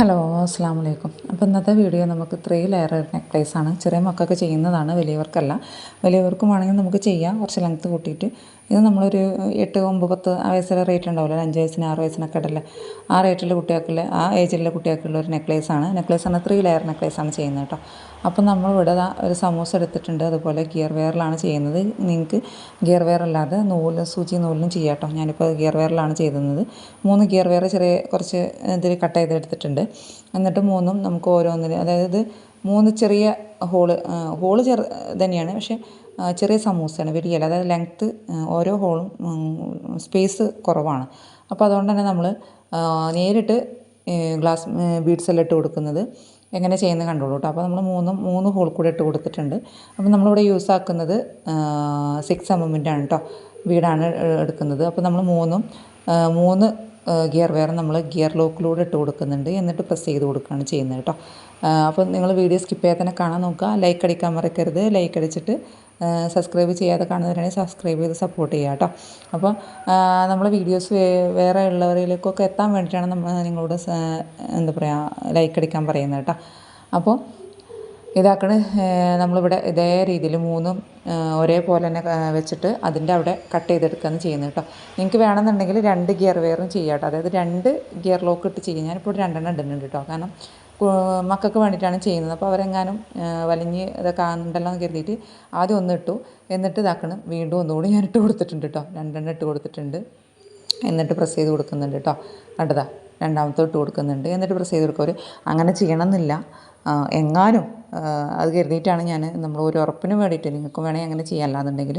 Hello അസ്സാം വലൈക്കും അപ്പോൾ ഇന്നത്തെ വീഡിയോ നമുക്ക് ത്രീ ലെയർ നെക്ലേസ് ആണ്. ചെറിയ മക്കൾക്ക് ചെയ്യുന്നതാണ് വലിയവർക്കല്ല. വലിയവർക്കും ആണെങ്കിൽ നമുക്ക് ചെയ്യാം. കുറച്ച് ലെങ്ത്ത് കൂട്ടിയിട്ട്. ഇത് നമ്മളൊരു എട്ട് ഒമ്പത് പത്ത് ആ വയസ്സിലെ റേറ്റ് ഉണ്ടാവില്ല? അഞ്ച് വയസ്സിന് ആറ് വയസ്സിനൊക്കെ ഇടല്ലേ ആ റേറ്റിലെ കുട്ടികൾക്കുള്ള ആ ഏജിലെ കുട്ടികൾക്കുള്ള ഒരു നെക്ലേസ് ആണ്. നെക്ലേസ് ആണ് ത്രീ ലെയർ നെക്ലേസ് ആണ് ചെയ്യുന്നത് കേട്ടോ അപ്പോൾ നമ്മൾ ഇവിടെ ഒരു സമൂസ എടുത്തിട്ടുണ്ട്. അതുപോലെ ഗിയർ വെയറിലാണ് ചെയ്യുന്നത്. നിങ്ങൾക്ക് ഗിയർ വെയർ അല്ലാതെ നൂൽ സൂചി നൂലിനും ചെയ്യാം കേട്ടോ ഞാനിപ്പോൾ ഗിയർ വെയറിലാണ് ചെയ്യുന്നത് മൂന്ന് ഗിയർ വെയർ ചെറിയ കുറച്ച് ഇതിൽ കട്ട് ചെയ്ത് എടുത്തിട്ടുണ്ട്. എന്നിട്ട് മൂന്നും നമുക്ക് ഓരോന്നിന് അതായത് മൂന്ന് ചെറിയ ഹോൾ ഹോൾ ചെറു തന്നെയാണ്. പക്ഷേ ചെറിയ സമൂസയാണ് വലിയല്ല അതായത് ലെങ്ത്ത് ഓരോ ഹോളും സ്പേസ് കുറവാണ്. അപ്പോൾ അതുകൊണ്ട് തന്നെ നമ്മൾ നേരിട്ട് ഗ്ലാസ് ബീഡ്സ് എല്ലാം ഇട്ട് കൊടുക്കുന്നത് എങ്ങനെ ചെയ്യുന്നത് കണ്ടോളൂ കേട്ടോ അപ്പോൾ നമ്മൾ മൂന്നും മൂന്ന് ഹോൾ കൂടെ ഇട്ട് കൊടുത്തിട്ടുണ്ട്. അപ്പോൾ നമ്മളിവിടെ യൂസ് ആക്കുന്നത് സിക്സ് എം എമ്മിന്റെ ആണ് കേട്ടോ വീടാണ് എടുക്കുന്നത്. അപ്പോൾ നമ്മൾ മൂന്നും മൂന്ന് ഗിയർ വെയർ നമ്മൾ ഗിയർ ലോക്കിലൂടെ ഇട്ട് കൊടുക്കുന്നുണ്ട്. എന്നിട്ട് പ്രസ് ചെയ്ത് കൊടുക്കുകയാണ് ചെയ്യുന്നത് കേട്ടോ. അപ്പോൾ നിങ്ങൾ വീഡിയോ സ്കിപ്പ് ചെയ്യാതെ തന്നെ കാണാൻ നോക്കുക. ലൈക്ക് അടിക്കാൻ മറക്കരുത്. ലൈക്ക് അടിച്ചിട്ട് സബ്സ്ക്രൈബ് ചെയ്യാതെ കാണുന്നവരാണെങ്കിൽ സബ്സ്ക്രൈബ് ചെയ്ത് സപ്പോർട്ട് ചെയ്യുക കേട്ടോ. അപ്പോൾ നമ്മൾ വീഡിയോസ് വേറെ ഉള്ളവരിലേക്കൊക്കെ എത്താൻ വേണ്ടിയിട്ടാണ് നമ്മൾ നിങ്ങളോട് എന്താ പറയുക ലൈക്ക് അടിക്കാൻ പറയുന്നത് കേട്ടോ. അപ്പോൾ ഇതാക്കണ് നമ്മളിവിടെ ഇതേ രീതിയിൽ മൂന്നും ഒരേപോലെ തന്നെ വെച്ചിട്ട് അതിന്റെ അവിടെ കട്ട് ചെയ്തെടുക്കുകയാണ് ചെയ്യുന്നത് കേട്ടോ. നിങ്ങൾക്ക് വേണമെന്നുണ്ടെങ്കിൽ രണ്ട് ഗിയർ വെയറും ചെയ്യാം കേട്ടോ. അതായത് രണ്ട് ഗിയർ ലോക്ക് ഇട്ട് ചെയ്യും. ഞാനിപ്പോൾ രണ്ടെണ്ണം ഇടുന്നുണ്ട് കേട്ടോ. കാരണം മക്കൾക്ക് വേണ്ടിയിട്ടാണ് ചെയ്യുന്നത്. അപ്പോൾ അവരെങ്ങാനും വലിഞ്ഞ് ഇതൊക്കെ ഉണ്ടല്ലോ എന്ന് കരുതിയിട്ട് ആദ്യം ഒന്ന് ഇട്ടു. എന്നിട്ട് ഇതാക്കണം. വീണ്ടും ഒന്നുകൂടി ഞാൻ ഇട്ട് കൊടുത്തിട്ടുണ്ട് കേട്ടോ. രണ്ടെണ്ണം ഇട്ട് കൊടുത്തിട്ടുണ്ട്. എന്നിട്ട് പ്രസ് ചെയ്ത് കൊടുക്കുന്നുണ്ട് കേട്ടോ. കണ്ടതാ. രണ്ടാമത്തെ ഇട്ട് കൊടുക്കുന്നുണ്ട്. എന്നിട്ട് പ്രസ് ചെയ്ത് കൊടുക്കുക ഒരു അങ്ങനെ ചെയ്യണമെന്നില്ല. എങ്ങാനും അത് കരുതിയിട്ടാണ് ഞാൻ നമ്മൾ ഒരു ഉറപ്പിന് വേണ്ടിയിട്ട് നിങ്ങൾക്ക് വേണമെങ്കിൽ അങ്ങനെ ചെയ്യാമല്ലാന്നുണ്ടെങ്കിൽ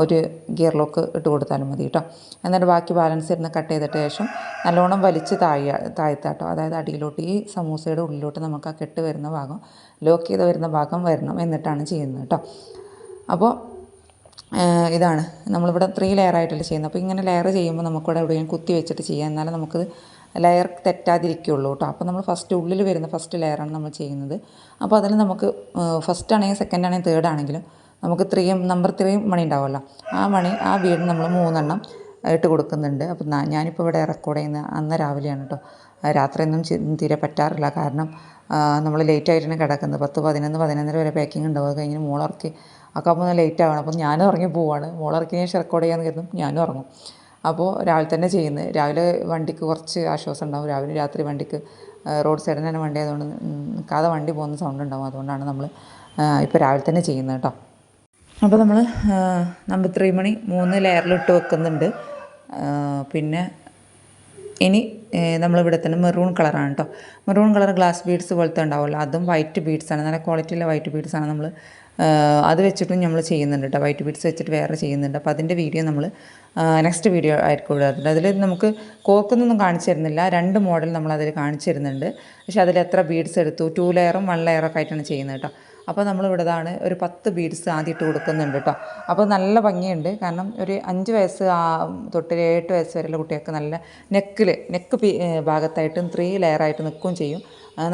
ഒരു ഗിയർ ലോക്ക് ഇട്ട് കൊടുത്താലും മതി കേട്ടോ. എന്നിട്ട് ബാക്കി ബാലൻസ് ഇരുന്ന് കട്ട് ചെയ്തിട്ട് ശേഷം നല്ലോണം വലിച്ച് താഴെ താഴ്ത്താട്ടോ. അതായത് അടിയിലോട്ട് ഈ സമൂസയുടെ ഉള്ളിലോട്ട് നമുക്ക് ആ കെട്ട് വരുന്ന ഭാഗം ലോക്ക് ചെയ്ത് വരുന്ന ഭാഗം വരണം എന്നിട്ടാണ് ചെയ്യുന്നത് കേട്ടോ. അപ്പോൾ ഇതാണ്. നമ്മളിവിടെ ത്രീ ലെയർ ആയിട്ടല്ലേ ചെയ്യുന്നത്. അപ്പോൾ ഇങ്ങനെ ലെയർ ചെയ്യുമ്പോൾ നമുക്കിവിടെ എവിടെയും കുത്തി വെച്ചിട്ട് ചെയ്യാം. എന്നാലും നമുക്കത് ലെയർ തെറ്റാതിരിക്കുള്ളൂ കേട്ടോ അപ്പോൾ നമ്മൾ ഫസ്റ്റ് ഉള്ളിൽ വരുന്ന ഫസ്റ്റ് ലെയറാണ് നമ്മൾ ചെയ്യുന്നത്. അപ്പോൾ അതിൽ നമുക്ക് ഫസ്റ്റ് ആണെങ്കിൽ സെക്കൻഡ് ആണെങ്കിൽ തേർഡ് ആണെങ്കിലും നമുക്ക് ത്രീയും നമ്പർ ത്രീയും മണി ഉണ്ടാവുമല്ലോ. ആ മണി ആ വീട് നമ്മൾ മൂന്നെണ്ണം ഇട്ട് കൊടുക്കുന്നുണ്ട്. അപ്പം ഞാനിപ്പോൾ ഇവിടെ റെക്കോർഡ് ചെയ്യുന്ന അന്ന് രാവിലെയാണ് കേട്ടോ രാത്രിയൊന്നും തീരെ പറ്റാറില്ല. കാരണം നമ്മൾ ലേറ്റ് ആയിട്ടാണ് കിടക്കുന്നത്. പത്ത് പതിനൊന്ന് പതിനൊന്നര വരെ പാക്കിംഗ് ഉണ്ടാവും. അത് കഴിഞ്ഞ് മോളിറക്കി ഒക്കെ ലേറ്റ് ആവണം. അപ്പം ഞാനും ഇറങ്ങി പോവാണ്. മോളിറക്കി ഞാൻ റെക്കോർഡ് ചെയ്യാമെന്ന് കരുതും. ഞാനും ഇറങ്ങും അപ്പോൾ രാവിലെ തന്നെ ചെയ്യുന്നത്. രാവിലെ വണ്ടിക്ക് കുറച്ച് ആശ്വാസം ഉണ്ടാവും. രാവിലെ രാത്രി വണ്ടിക്ക് റോഡ് സൈഡിൽ തന്നെ വണ്ടി ആയതുകൊണ്ട് നിൽക്കാതെ വണ്ടി പോകുന്ന സൗണ്ട് ഉണ്ടാവും. അതുകൊണ്ടാണ് നമ്മൾ ഇപ്പോൾ രാവിലെ തന്നെ ചെയ്യുന്നത് കേട്ടോ. അപ്പോൾ നമ്മൾ നമ്പർ ത്രീ മണി മൂന്ന് ലെയറിലിട്ട് വെക്കുന്നുണ്ട്. ആ, പിന്നെ ഇനി നമ്മളിവിടെ തന്നെ മെറൂൺ കളറാണ് കേട്ടോ മെറൂൺ കളർ ഗ്ലാസ് ബീഡ്സ് പോലത്തെ ഉണ്ടാവുമല്ലോ. അതും വൈറ്റ് ബീഡ്സാണ് നല്ല ക്വാളിറ്റിയുള്ള വൈറ്റ് ബീഡ്സാണ് നമ്മൾ അത് വെച്ചിട്ടും നമ്മൾ ചെയ്യുന്നുണ്ട് കേട്ടോ വൈറ്റ് ബീഡ്സ് വെച്ചിട്ട് വേറെ ചെയ്യുന്നുണ്ട് അപ്പോൾ അതിന്റെ വീഡിയോ നമ്മൾ നെക്സ്റ്റ് വീഡിയോ ആയിരിക്കും ഇടാറുണ്ട് അതിൽ നമുക്ക് കോർക്കൊന്നും കാണിച്ചു തരുന്നില്ല. രണ്ട് മോഡൽ നമ്മൾ കാണിച്ചു തരുന്നുണ്ട്. പക്ഷേ അതിൽ എത്ര ബീഡ്സ് എടുത്തു? ടു ലെയറും വൺ ലെയറൊക്കെ ആയിട്ടാണ് ചെയ്യുന്നത് കേട്ടോ അപ്പോൾ നമ്മൾ ഇവിടെതാണ് ഒരു പത്ത് ബീഡ്സ് ആദ്യം ഇട്ട് കൊടുക്കുന്നുണ്ട് കേട്ടോ. അപ്പോൾ നല്ല ഭംഗിയുണ്ട്. കാരണം ഒരു അഞ്ച് വയസ്സ് തൊട്ട് എട്ട് വയസ്സ് വരെയുള്ള കുട്ടികൾക്ക് നല്ല നെക്കിൽ നെക്ക് ഭാഗത്തായിട്ടും ത്രീ ലെയറായിട്ട് നിൽക്കുകയും ചെയ്യും.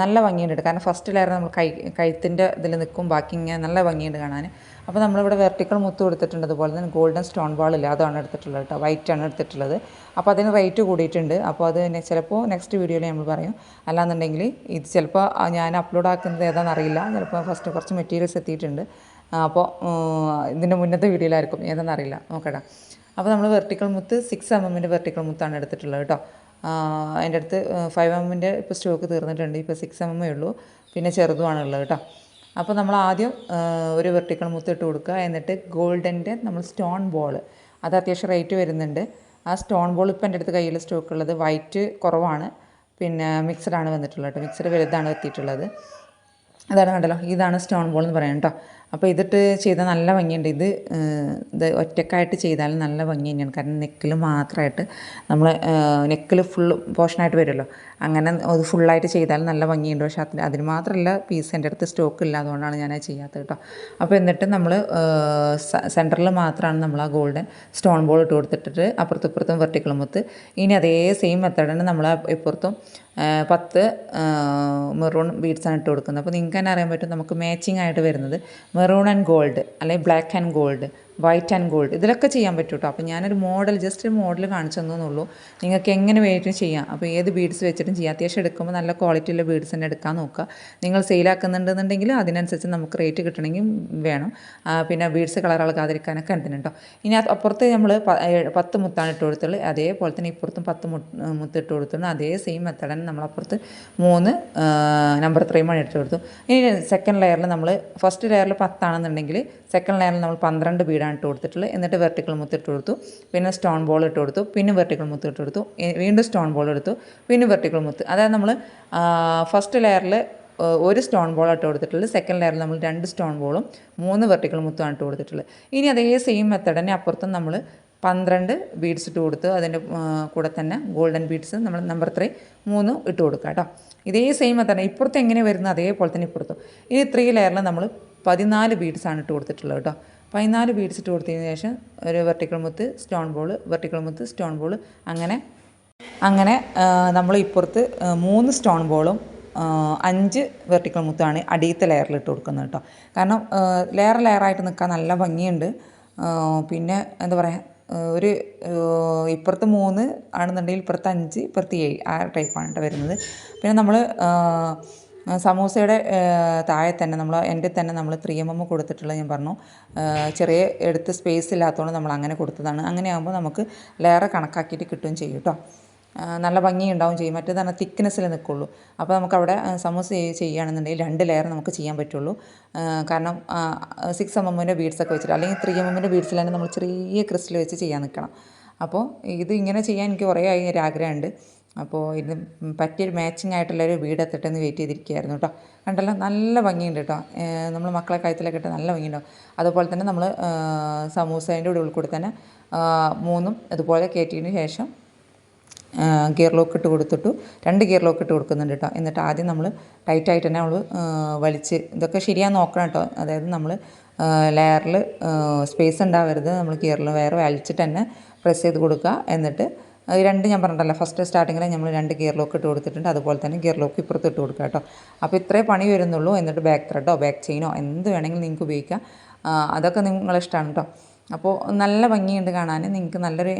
നല്ല ഭംഗിയുണ്ട്. കാരണം ഫസ്റ്റ് ലെയർ നമ്മൾ കൈ കഴുത്തിന്റെ ഇതിൽ നിൽക്കും ബാക്കി ഇങ്ങനെ നല്ല ഭംഗിയുണ്ട് കാണാൻ. അപ്പോൾ നമ്മളിവിടെ വെർട്ടിക്കൽ മുത്ത് കൊടുത്തിട്ടുണ്ട്. അതുപോലെ തന്നെ ഗോൾഡൻ സ്റ്റോൺ ബാളില്ല അതാണ് എടുത്തിട്ടുള്ളത് കേട്ടോ. ആണ് എടുത്തിട്ടുള്ളത്. അപ്പോൾ അതിന് റേറ്റ് കൂടിയിട്ടുണ്ട്. അപ്പോൾ അത് ചിലപ്പോൾ നെക്സ്റ്റ് വീഡിയോയിൽ നമ്മൾ പറയും. അല്ലാന്നുണ്ടെങ്കിൽ ഇത് ചിലപ്പോൾ ഞാൻ അപ്ലോഡ് ആക്കുന്നത് ഏതാണെന്ന് അറിയില്ല. ചിലപ്പോൾ ഫസ്റ്റ് കുറച്ച് മെറ്റീരിയൽസ് എത്തിയിട്ടുണ്ട്. അപ്പോൾ ഇതിന്റെ മുന്നത്തെ വീഡിയോയിലായിരിക്കും ഏതാണെന്ന് അറിയില്ല. നോക്കട്ടെ അപ്പോൾ നമ്മൾ വെർട്ടിക്കൽ മുത്ത് സിക്സ് എം എമ്മിന്റെ വെർട്ടിക്കൽ മുത്താണ് എടുത്തിട്ടുള്ളത് കേട്ടോ. അതിന്റെ അടുത്ത് ഫൈവ് എമ്മിന്റെ ഇപ്പോൾ സ്റ്റോക്ക് തീർന്നിട്ടുണ്ട്. ഇപ്പോൾ സിക്സ് എമ്മേ ഉള്ളൂ. പിന്നെ ചെറുതുമാണുള്ളത് കേട്ടോ. അപ്പോൾ നമ്മൾ ആദ്യം ഒരു വെർട്ടിക്കൽ മുത്ത് ഇട്ട് കൊടുക്കുക. എന്നിട്ട് ഗോൾഡന്റെ നമ്മൾ സ്റ്റോൺ ബോൾ അത് അത്യാവശ്യം റേറ്റ് വരുന്നുണ്ട്. ആ സ്റ്റോൺ ബോൾ ഇപ്പോൾ എന്റെ അടുത്ത് കയ്യിൽ സ്റ്റോക്ക് ഉള്ളത് വൈറ്റ് കുറവാണ്. പിന്നെ മിക്സഡ് ആണ് വന്നിട്ടുള്ളത് കേട്ടോ. മിക്സഡ് വലുതാണ് എത്തിയിട്ടുള്ളത്. അതാണ് കണ്ടല്ലോ. ഇതാണ് സ്റ്റോൺ ബോൾ എന്ന് പറയുന്നത് കേട്ടോ. അപ്പോൾ ഇതിട്ട് ചെയ്താൽ നല്ല ഭംഗിയുണ്ട്. ഇത് ഇത് ഒറ്റക്കായിട്ട് ചെയ്താലും നല്ല ഭംഗി തന്നെയാണ്. കാരണം നെക്കിൽ മാത്രമായിട്ട് നമ്മൾ നെക്കിൽ ഫുൾ പോർഷനായിട്ട് വരുമല്ലോ അങ്ങനെ അത് ഫുള്ളായിട്ട് ചെയ്താലും നല്ല ഭംഗിയുണ്ട്. പക്ഷേ അതിന് അതിന് മാത്രമല്ല പീസ് എന്റെ അടുത്ത് സ്റ്റോക്ക് ഇല്ല. അതുകൊണ്ടാണ് ഞാൻ ചെയ്യാത്തത് കേട്ടോ. അപ്പോൾ എന്നിട്ട് നമ്മൾ സെന്ററിൽ മാത്രമാണ് നമ്മൾ ആ ഗോൾഡൻ സ്റ്റോൺ ബോൾ ഇട്ട് കൊടുത്തിട്ടിട്ട് അപ്പുറത്തും ഇപ്പുറത്തും വെർട്ടിക്കൽ മുത്ത്. ഇനി അതേ സെയിം മെത്തേഡാണ് നമ്മൾ ഇപ്പുറത്തും പത്ത് മെറൂൺ ബീഡ്സാണ് ഇട്ട് കൊടുക്കുന്നത്. അപ്പോൾ നിങ്ങൾക്ക് തന്നെ അറിയാൻ പറ്റും നമുക്ക് മാച്ചിങ് ആയിട്ട് വരുന്നത്. മെറൂൺ ആൻഡ് ഗോൾഡ് അല്ലെങ്കിൽ black and gold. White and gold ഇതിലൊക്കെ ചെയ്യാൻ പറ്റും കേട്ടോ അപ്പോൾ ഞാനൊരു മോഡൽ ജസ്റ്റ് ഒരു മോഡൽ കാണിച്ചു തന്നുള്ളൂ നിങ്ങൾക്ക് എങ്ങനെ വേണ്ടിയിട്ടും ചെയ്യാം. അപ്പോൾ ഏത് ബീഡ്സ് വെച്ചിട്ടും ചെയ്യാം. അത്യാവശ്യം എടുക്കുമ്പോൾ നല്ല ക്വാളിറ്റിയുള്ള ബീഡ്സ് തന്നെ എടുക്കാൻ നോക്കുക. നിങ്ങൾ സെയിലാക്കുന്നുണ്ടെന്നുണ്ടെങ്കിൽ അതിനനുസരിച്ച് നമുക്ക് റേറ്റ് കിട്ടണമെങ്കിൽ വേണം. പിന്നെ ബീഡ്സ് കളർ ഇളകാതിരിക്കാനൊക്കെ എന്തിനുണ്ടോ ഇനി അപ്പുറത്ത് നമ്മൾ പത്ത് മുത്താണ് ഇട്ട് കൊടുത്തുള്ളൂ. അതേപോലെ തന്നെ ഇപ്പുറത്തും പത്ത് മുത്ത് ഇട്ട് കൊടുത്തുള്ളൂ. അതേ സെയിം മെത്തേഡ് തന്നെ നമ്മളപ്പുറത്ത് മൂന്ന് നമ്പർ ത്രീമാണ് ഇട്ട് കൊടുത്തു. ഇനി സെക്കൻഡ് ലെയറിൽ നമ്മൾ ഫസ്റ്റ് ലെയറിൽ പത്താണെന്നുണ്ടെങ്കിൽ സെക്കൻഡ് ലെയറിൽ നമ്മൾ പന്ത്രണ്ട് ബീഡാണ് ഇട്ട് കൊടുത്തിട്ടുള്ളത്. എന്നിട്ട് വെർട്ടിക്കൽ മുത്ത് ഇട്ട് കൊടുത്തു. പിന്നെ സ്റ്റോൺ ബോൾ ഇട്ട് കൊടുത്തു. പിന്നെ വെർട്ടിക്കൽ മുത്ത് ഇട്ട് കൊടുത്തു. വീണ്ടും സ്റ്റോൺ ബോൾ എടുത്തു. പിന്നെ വെർട്ടിക്കൽ മുത്ത്. അതായത് നമ്മൾ ഫസ്റ്റ് ലെയറിൽ ഒരു സ്റ്റോൺ ബോൾ ഇട്ട് കൊടുത്തിട്ടുള്ളത്. സെക്കൻഡ് ലെയറിൽ നമ്മൾ രണ്ട് സ്റ്റോൺ ബോളും മൂന്ന് വെർട്ടിക്കൽ മുത്തുമാണ് ഇട്ട് കൊടുത്തിട്ടുള്ളത്. ഇനി അതേ സെയിം മെത്തഡ് തന്നെ അപ്പുറത്തും നമ്മൾ പന്ത്രണ്ട് ബീഡ്സ് ഇട്ട് കൊടുത്ത്. അതിന്റെ കൂടെ തന്നെ ഗോൾഡൻ ബീഡ്സ് നമ്മൾ നമ്പർ ത്രീ മൂന്ന് ഇട്ട് കൊടുക്കുക കേട്ടോ. ഇതേ സെയിം മെത്തഡ് ഇപ്പുറത്ത് എങ്ങനെ വരുന്നത്? അതേപോലെ തന്നെ ഇപ്പുറത്തും. ഈ ത്രീ ലെയറിൽ നമ്മൾ പതിനാല് ബീഡ്സാണ് ഇട്ട് കൊടുത്തിട്ടുള്ളത് കേട്ടോ. പതിനാല് ബീഡ്സ് ഇട്ട് കൊടുത്തതിന് ശേഷം ഒരു വെർട്ടിക്കൽ മുത്ത് സ്റ്റോൺ ബോൾ വെർട്ടിക്കൽ മുത്ത് സ്റ്റോൺ ബോൾ അങ്ങനെ അങ്ങനെ നമ്മൾ ഇപ്പുറത്ത് മൂന്ന് സ്റ്റോൺ ബോളും അഞ്ച് വെർട്ടിക്കൽ മുത്താണ് അടിയത്തെ ലെയറിൽ ഇട്ട് കൊടുക്കുന്നത് കേട്ടോ കാരണം ലെയർ ലെയറായിട്ട് നിൽക്കാൻ നല്ല ഭംഗിയുണ്ട്. പിന്നെ എന്താ പറയുക ഒരു ഇപ്പുറത്ത് മൂന്ന് ആണെന്നുണ്ടെങ്കിൽ ഇപ്പുറത്ത് അഞ്ച് ഇപ്പുറത്ത് ഏഴ് ആ ടൈപ്പാണ് കേട്ടോ വരുന്നത്. പിന്നെ നമ്മൾ സമൂസയുടെ താഴെ തന്നെ നമ്മൾ എന്റെ തന്നെ നമ്മൾ ത്രീ എം എം കൊടുത്തിട്ടുള്ളത് ഞാൻ പറഞ്ഞു. ചെറിയ എടുത്ത് സ്പേസ് ഇല്ലാത്തതുകൊണ്ട് നമ്മൾ അങ്ങനെ കൊടുത്തതാണ്. അങ്ങനെ ആകുമ്പോൾ നമുക്ക് ലെയർ കണക്കാക്കിയിട്ട് കിട്ടുകയും ചെയ്യും കേട്ടോ നല്ല ഭംഗിയുണ്ടാവും ചെയ്യും. മറ്റേത് പറഞ്ഞാൽ തിക്നെസ്സിൽ നിൽക്കുള്ളൂ അപ്പോൾ നമുക്കവിടെ സമൂസ ചെയ്യ- ചെയ്യുകയാണെന്നുണ്ടെങ്കിൽ രണ്ട് ലെയർ നമുക്ക് ചെയ്യാൻ പറ്റുള്ളൂ. കാരണം സിക്സ് എം എമ്മിന്റെ ബീഡ്സൊക്കെ വെച്ചിട്ട് അല്ലെങ്കിൽ ത്രീ എം എമ്മിന്റെ ബീഡ്സിൽ തന്നെ നമ്മൾ ചെറിയ ക്രിസ്റ്റൽ വെച്ച് ചെയ്യാൻ നിൽക്കണം അപ്പോൾ ഇത് ഇങ്ങനെ ചെയ്യാൻ എനിക്ക് കുറേ ആയി ഒരു ആഗ്രഹമുണ്ട്. അപ്പോൾ ഇത് പറ്റിയൊരു മാച്ചിങ് ആയിട്ടുള്ള ഒരു വീട് എത്തട്ടെ വെയിറ്റ് ചെയ്തിരിക്കുകയായിരുന്നു കേട്ടോ കണ്ടല്ലോ നല്ല ഭംഗിയുണ്ട് കേട്ടോ നമ്മൾ മക്കളെ കഴുത്തിലൊക്കെ ഇട്ട് നല്ല ഭംഗിയുണ്ടാവും അതുപോലെ തന്നെ നമ്മൾ സമൂസേന്റെ ഉള്ളിൽ കൂടി തന്നെ മൂന്നും അതുപോലെ കയറ്റിയതിന് ശേഷം ഗിയർ ലോക്ക് ഇട്ട് കൊടുത്തിട്ടു രണ്ട് ഗിയർ ലോക്ക് ഇട്ട് കൊടുക്കുന്നുണ്ട് കേട്ടോ എന്നിട്ട് ആദ്യം നമ്മൾ ടൈറ്റായിട്ട് തന്നെ നമ്മൾ വലിച്ച് ഇതൊക്കെ ശരിയാ നോക്കണം കേട്ടോ അതായത് നമ്മൾ ലെയറിൽ സ്പേസ് ഉണ്ടാവരുത്. നമ്മൾ ഗിയറിൽ വേറെ വലിച്ചിട്ട് തന്നെ പ്രസ് ചെയ്ത് കൊടുക്കുക. എന്നിട്ട് രണ്ട് ഞാൻ പറഞ്ഞിട്ടല്ലോ. ഫസ്റ്റ് സ്റ്റാർട്ടിങ്ങിൽ നമ്മൾ രണ്ട് ഗിയർ ലോക്ക് ഇട്ട് കൊടുത്തിട്ടുണ്ട്. അതുപോലെ തന്നെ ഗിയർ ലോക്ക് ഇപ്പുറത്ത് ഇട്ട് കൊടുക്കുക കേട്ടോ. അപ്പോൾ ഇത്രേ പണി വരുന്നുള്ളൂ. എന്നിട്ട് ബാക്ക് ത്രെഡോ ബാക്ക് ചെയിനോ എന്ത് വേണമെങ്കിലും നിങ്ങൾക്ക് ഉപയോഗിക്കാം. അതൊക്കെ നിങ്ങൾ ഇഷ്ടമാണ് കേട്ടോ. അപ്പോൾ നല്ല ഭംഗിയുണ്ട് കാണാൻ നിങ്ങൾക്ക് നല്ലൊരു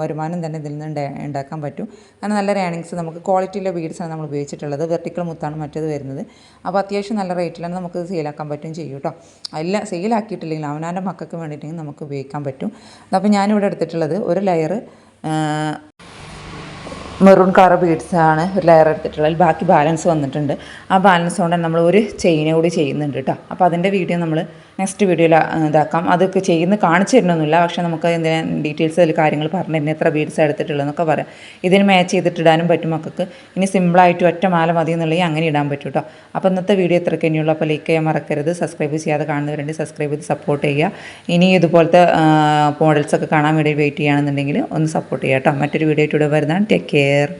വരുമാനം തന്നെ ഇതിൽ നിന്ന് ഉണ്ടാക്കാൻ പറ്റും. കാരണം നല്ല ഏണിങ്സ് നമുക്ക് ക്വാളിറ്റിയുള്ള ബീഡ്സാണ് നമ്മൾ ഉപയോഗിച്ചിട്ടുള്ളത്. വെർട്ടിക്കൽ മുത്താണ് മറ്റേത് വരുന്നത്. അപ്പോൾ അത്യാവശ്യം നല്ല റേറ്റിലാണ് നമുക്ക് സെയിലാക്കാൻ പറ്റും ചെയ്യും കേട്ടോ. അല്ല സെയിലാക്കിയിട്ടില്ലെങ്കിൽ അവനാന്റെ മക്കൾക്ക് വേണ്ടിയിട്ടെങ്കിൽ നമുക്ക് ഉപയോഗിക്കാൻ പറ്റും. അപ്പോൾ ഞാനിവിടെ എടുത്തിട്ടുള്ളത് ഒരു ലെയർ മെറൂൺ കളർ ബീഡ്സ് ആണ് ഒരു ലെയർ എടുത്തിട്ടുള്ളത്. ബാക്കി ബാലൻസ് വന്നിട്ടുണ്ട്. ആ ബാലൻസ് കൊണ്ട് നമ്മൾ ഒരു ചെയിൻ കൂടി ചെയ്യുന്നുണ്ട് കേട്ടോ അപ്പോൾ അതിന്റെ വീഡിയോ നമ്മൾ നെക്സ്റ്റ് വീഡിയോയിൽ ഇതാക്കാം. അതൊക്കെ ചെയ്യുന്ന കാണിച്ചു തരണമൊന്നുമില്ല പക്ഷേ നമുക്ക് എന്തിനാ ഡീറ്റെയിൽസ് അതിൽ കാര്യങ്ങൾ പറഞ്ഞു തന്നെ എത്ര ബീഡ്സ് എടുത്തിട്ടുള്ളതെന്നൊക്കെ പറയാം. ഇതിന് മാച്ച് ചെയ്തിട്ടിടാനും പറ്റും മക്കൾക്ക്. ഇനി സിമ്പിളായിട്ട് ഒറ്റ മാല മതി എന്നുണ്ടെങ്കിൽ അങ്ങനെ ഇടാൻ പറ്റും കേട്ടോ അപ്പോൾ ഇന്നത്തെ വീഡിയോ എത്ര കഴിഞ്ഞുള്ളൂ അപ്പോൾ ലൈക്ക് ചെയ്യാൻ മറക്കരുത്. സബ്സ്ക്രൈബ് ചെയ്യാതെ കാണുന്നവരുണ്ട് സബ്സ്ക്രൈബ് ചെയ്ത് സപ്പോർട്ട് ചെയ്യുക. ഇനി ഇതുപോലത്തെ മോഡൽസൊക്കെ കാണാൻ വേണ്ടി വെയിറ്റ് ചെയ്യുകയാണെന്നുണ്ടെങ്കിൽ ഒന്ന് സപ്പോർട്ട് ചെയ്യാം കേട്ടോ മറ്റൊരു വീഡിയോ ആയിട്ട് ഇവിടെ വരുന്നതാണ്. Take care